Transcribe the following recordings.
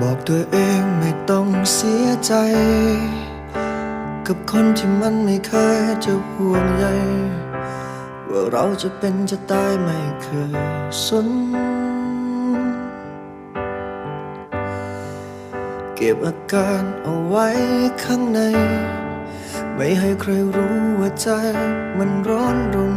บอกตัวเองไม่ต้องเสียใจ กับคนที่มันไม่เคยจะห่วงใยว่าเราจะเป็นจะตายไม่เคยสน เก็บอาการเอาไว้ข้างใน ไม่ให้ใครรู้ว่าใจมันร้อนรน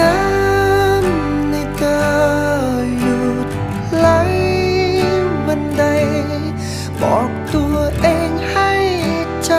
น้ำในตาหยุดไหลวันใดบอกตัวเองให้จ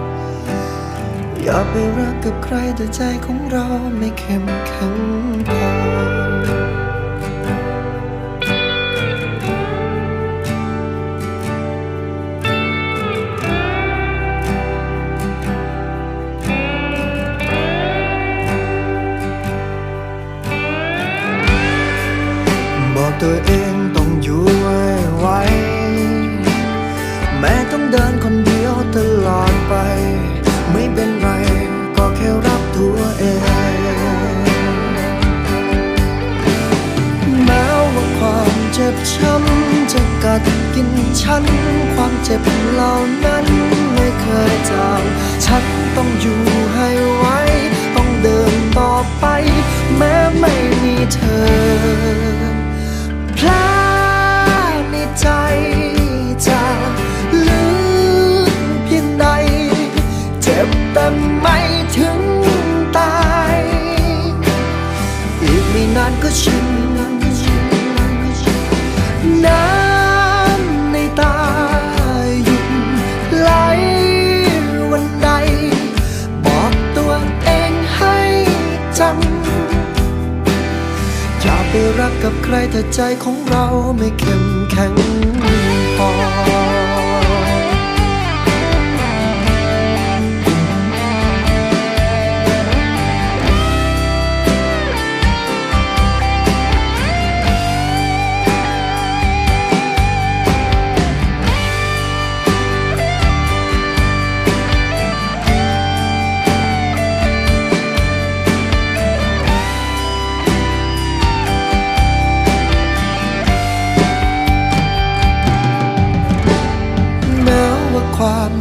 ำ อย่าไปรักกับใครแต่ใจของเราไม่เข้มแข็งพอ จ็บเหล่านั้นไม่เคยจางฉันต้องอยู่ให้ไวต้องเดินต่อไป แม้ไม่มีเธอแผลในใจจะลึกเพียงใด เจ็บแต่ไม่ถึงตาย อีกไม่นานก็ชินน้ำ ใครแต่ใจของเราไม่เข้มแข็ง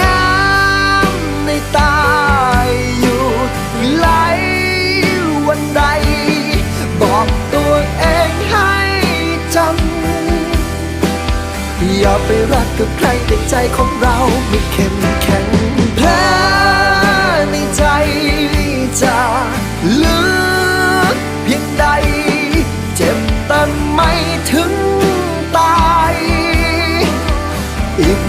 น้ำในตาหยุดไหลวันใด บอกตัวเองให้จำอย่าไปรักกับใครแต่ใจของเราไม่เข้มแข็ง